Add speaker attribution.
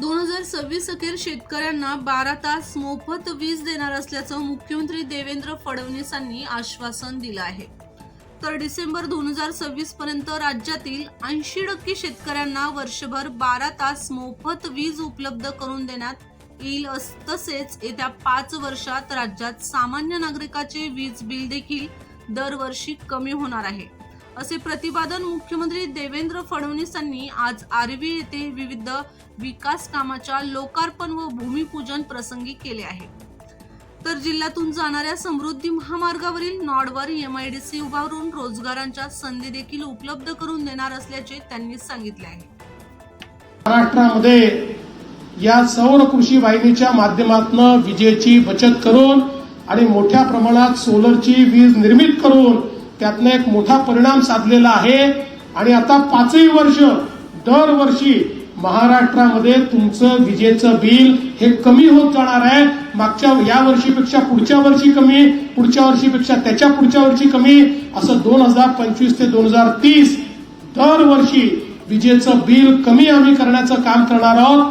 Speaker 1: दोन हजार सव्वीस अखेर शेतकऱ्यांना बारा तास मोफत वीज देणार असल्याचं मुख्यमंत्री देवेंद्र फडणवीसांनी आश्वासन दिलं आहे. तर डिसेंबर दोन हजार सव्वीस पर्यंत राज्यातील ऐंशी टक्के शेतकऱ्यांना वर्षभर बारा तास मोफत वीज उपलब्ध करून देण्यात येईल अस- तसेच येत्या पाच वर्षात राज्यात सामान्य नागरिकाचे वीज बिल देखील दरवर्षी कमी होणार आहे. असे प्रतिपादन मुख्यमंत्री देवेंद्र फडणवीसांनी आज आर्वी येथे विविध विकास कामाच्या लोकार्पण व भूमिपूजन प्रसंगी केले आहे. तर जिल्ह्यातून जाणाऱ्या समृद्धी महामार्गावरील नॉडवर एमआयडीसी उभारून रोजगारांच्या संधी देखील उपलब्ध करून देणार असल्याचे त्यांनी सांगितले आहे.
Speaker 2: महाराष्ट्रामध्ये या सौर कृषी वाहिनीच्या माध्यमातून विजेची बचत करून आणि मोठ्या प्रमाणात सोलरची वीज निर्मित करून त्यातनं एक मोठा परिणाम साधलेला आहे. आणि आता पाचही वर्ष दरवर्षी महाराष्ट्रामध्ये तुमचं विजेचं बिल हे कमी होत जाणार आहे. मागच्या या वर्षीपेक्षा पुढच्या वर्षी कमी पुढच्या वर्षीपेक्षा त्याच्या पुढच्या वर्षी कमी असं दोन हजार पंचवीस ते दोन हजार तीस दरवर्षी विजेचं बिल कमी आम्ही करण्याचं काम करणार आहोत.